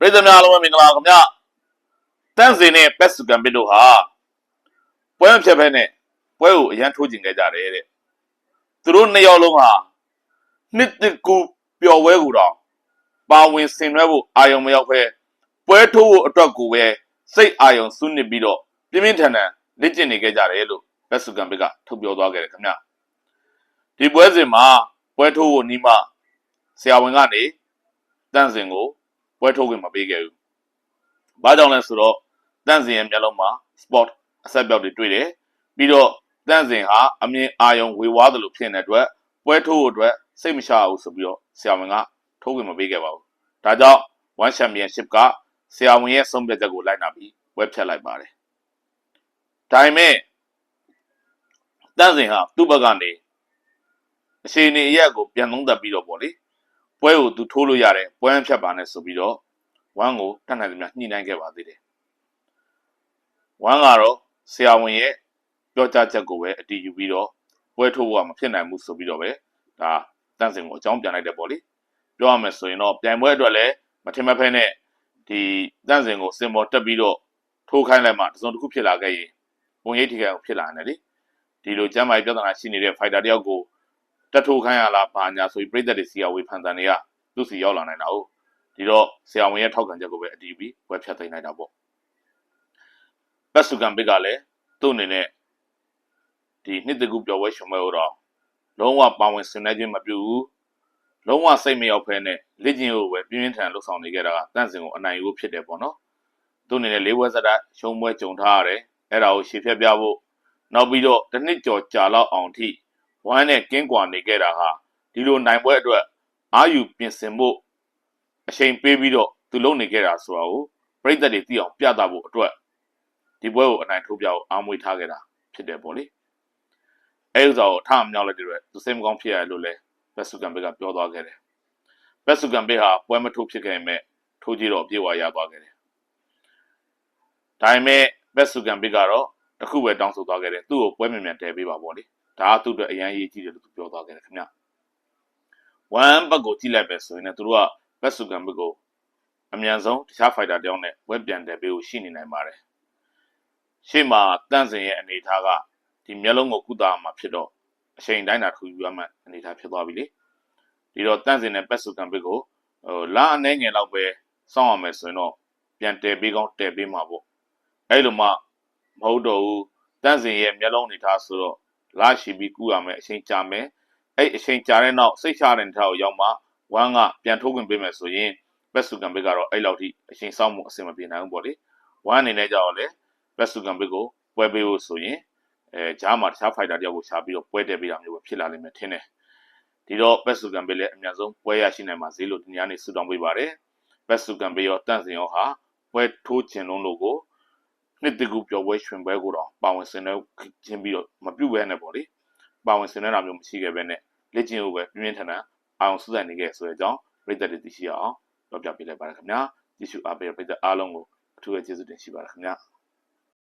ပြည်သူများအားလုံးပဲမင်္ဂလာပါခင်ဗျတန့်စင်နဲ့ပက်စုကံပစ်တို့ဟာပွဲမဖြတ်ဖဲနဲ့ပွဲကိုအရန်ထိုးကျင်ခဲ့ကြတယ်တဲ့သူတို့နှစ်ယောက်လုံးဟာနှစ်တကူပျော်ပွဲကိုတော့ပါဝင်ဆင်နွှဲဖို့အာယုံမရောက်ဖဲပွဲထိုးဖို့အတွက်ကိုပဲစိတ်အာယုံစုနစ်ပြီးတော့ပြင်းပြင်းထန်ထန်လေ့ကျင့်နေခဲ့ကြတယ်လို့ပက်စုကံပစ်ကထုတ်ပြောသွားခဲ့တယ်ခင်ဗျဒီပွဲစဉ်မှာပွဲထိုးဖို့နီးမှဆရာဝန်ကနေတန့်စင်ကို ပွဲထုတ်ခွင့်မပေးခဲ့ဘူး။ဘာကြောင့်လဲဆိုတော့တန့်စင်ရဲ့မျက်လုံးမှာ spot အဆက်ပြောက်တွေတွေ့တယ်။ပြီးတော့တန့်စင်ဟာအမြင်အာရုံဝေဝါးတယ်လို့ဖြစ်နေတဲ့အတွက်ပွဲထုတ်ဖို့အတွက်စိတ်မချဘူးဆိုပြီးတော့ဆရာဝန်ကထုတ်ခွင့်မပေးခဲ့ပါဘူး။ဒါကြောင့် One Championship ကဆရာဝန်ရဲ့ဆုံးဖြတ်ချက်ကိုလိုက်နာပြီးပွဲဖြတ်လိုက်ပါတယ်။ဒါပေမဲ့တန့်စင်ဟာသူ့ဘက်ကနေအချိန်နေရက်ကိုပြန်သုံးသပ်ပြီးတော့ပေါ့လေ။ ပွဲကိုသူထိုးလို့ရတယ်ပွဲမဖြတ်ပါနဲ့ဆိုပြီးတော့ဝမ်ကိုတတ်နိုင်သမျှညှိနှိုင်းခဲ့ပါသေးတယ်ဝမ်ကတော့ဆရာဝန်ရဲ့ပြောကြားချက်ကိုပဲအတည်ယူပြီးတော့ပွဲထိုးဖို့ကမဖြစ်နိုင်ဘူးဆိုပြီးတော့ပဲဒါတန့်စင်ကိုအကြောင်းပြန်လိုက်တယ်ပေါ့လေပြောရမယ်ဆိုရင်တော့ပြိုင်ပွဲအတွက်လည်းမထင်မဖဲနဲ့ဒီတန့်စင်ကိုစင်ပေါ်တက်ပြီးတော့ထိုးခိုင်းလိုက်မှတစုံတစ်ခုဖြစ်လာခဲ့ရင်ပုံရိပ်ထိခိုက်အောင်ဖြစ်လာတယ်လေဒီလိုကျမ်းမာရေးပြဿနာရှိနေတဲ့ဖိုက်တာတယောက်ကို တက်ထိုးခိုင်းရလားဘာညာဆိုပြီးပြည်သက်တွေစီရဝေဖန်တန်တွေကသူ့စီရောက်လာနိုင်တာ哦ဒီတော့ဆရာဝန်ရဲ့ထောက်ခံချက်ကိုပဲအတီးပြီးဝက်ဖြတ်သိမ်းလိုက်တာပေါ့ပက်စုကံဘစ်ကလည်းသူ့အနေနဲ့ဒီနှစ်တကူပျော်ပွဲရှင်ပွဲကိုတော့လုံးဝပါဝင်ဆင်နွှဲခြင်းမပြုဘူးလုံးဝစိတ်မရောက်ဖဲနဲ့လက်ကျင်ကိုပဲပြင်းပြင်းထန်ထန်လှုပ်ဆောင်နေကြတာကတန့်စင်ကိုအနိုင်ယူဖြစ်တယ်ပေါ့နော်သူ့အနေနဲ့လေးဝဲစက်တာရှုံးပွဲကြုံထားရတယ်အဲ့ဒါကိုရှေ့ဖြတ်ပြဖို့နောက်ပြီးတော့တစ်နှစ်ကျော်ကြာလောက်အောင်ထိ ဝမ်းနဲ့ကင်းကွာနေခဲ့တာဟာဒီလိုနိုင်ပွဲအတွက်အာယူပြင်ဆင်ဖို့အချိန်ပေးပြီးတော့သူလုပ်နေခဲ့တာဆိုတာကိုပြည်သက်တွေသိအောင်ပြသဖို့အတွက်ဒီပွဲကိုအနိုင်ထိုးပြအောင်အားမွေးထားခဲ့တာဖြစ်တယ်ပေါ့လေအဲဥစ္စာကိုထအမြောက်လိုက်တဲ့အတွက်သူစိတ်မကောင်းဖြစ်ရလို့လဲဘက်စုကံဘေးကပြောသွားခဲ့တယ်ဘက်စုကံဘေးဟာပွဲမထိုးဖြစ်ခဲ့ရင်မဲ့ထိုးကြည့်တော့ပြေဝါရသွားခဲ့တယ်ဒါပေမဲ့ဘက်စုကံဘေးကတော့တခုပဲတောင်းဆိုသွားခဲ့တယ်သူ့ကိုပွဲမြန်မြန်တည်ပေးပါပေါ့လေ ဒါကသူ့အတွက်အရန်ရေးကြည့်တယ်လို့သူပြောသွားခဲ့တယ်ခင်ဗျဝမ်ဘက်ကိုကြည့်လိုက်ပဲဆိုရင်လည်းသူတို့ကဘက်စုကန်ဘက်ကိုအမြန်ဆုံးတခြားဖိုက်တာတယောက်နဲ့ဝက်ပြန်တယ်ပေးကိုရှိနေနိုင်ပါတယ်ရှေ့မှာတန့်စင်ရဲ့အနေအထားကဒီမျက်လုံးကိုကုသမှာဖြစ်တော့အချိန်တိုင်းတာထူယူရမှအနေအထားဖြစ်သွားပြီလေဒီတော့တန့်စင်နဲ့ဘက်စုကန်ဘက်ကိုဟိုလာအနေငယ်လောက်ပဲစောင့်ရမယ်ဆိုရင်တော့ပြန်တယ်ပေးကောင်းတယ်ပေးမှာပေါ့အဲ့လိုမှမဟုတ်တော့ဘူးတန့်စင်ရဲ့မျက်လုံးအနေထားဆိုတော့ လာရှိပြီးကူရမယ်အချိန်ကြာမယ်အဲ့အချိန်ကြာတဲ့နောက်စိတ်ချတဲ့ထားကိုရောက်မှဝမ်းကပြန်ထုတ်ခွင့်ပေးမယ်ဆိုရင်ဘက်စုကံဘစ်ကတော့အဲ့လောက်ထိအချိန်စောင့်မှုအဆင်မပြေနိုင်ဘူးပေါ့လေဝမ်းအနေနဲ့ကြောက်လေဘက်စုကံဘစ်ကိုပွဲပေးဖို့ဆိုရင်အဲဂျားမှာတခြားဖိုက်တာတယောက်ကိုရှာပြီးတော့ပွဲတယ်ပေးတာမျိုးပဲဖြစ်လာလိမ့်မယ်ထင်တယ်ဒီတော့ဘက်စုကံဘစ်လည်းအများဆုံးပွဲရရှိနိုင်ပါစေလို့ဒီနေ့ကနေဆုတောင်းပေးပါတယ်ဘက်စုကံဘစ်ရောတန့်စင်ရောဟာပွဲထိုးခြင်းလုံးလို့ကို နှစ်တကူပျော်ပွဲရွှင်ပွဲကိုတော့ပါဝင်ဆင်နွှဲခြင်းပြီးတော့မပြုတ်ဘဲနဲ့ပေါ့လေပါဝင်ဆင်နွှဲတာမျိုးမရှိခဲ့ဘဲနဲ့လက်ကျင်ကိုပဲပြင်းပြင်းထန်ထန်အောင်စူးစမ်းနေခဲ့ဆိုတဲ့အကြောင်းပြည်သက်တွေသိရှိအောင်ပြောပြပေးလိုက်ပါရခင်ဗျာကြည့်ရှုအားပေးတဲ့ပြည်သက်အားလုံးကိုအထူးပဲကျေးဇူးတင်ရှိပါတယ်ခင်ဗျာ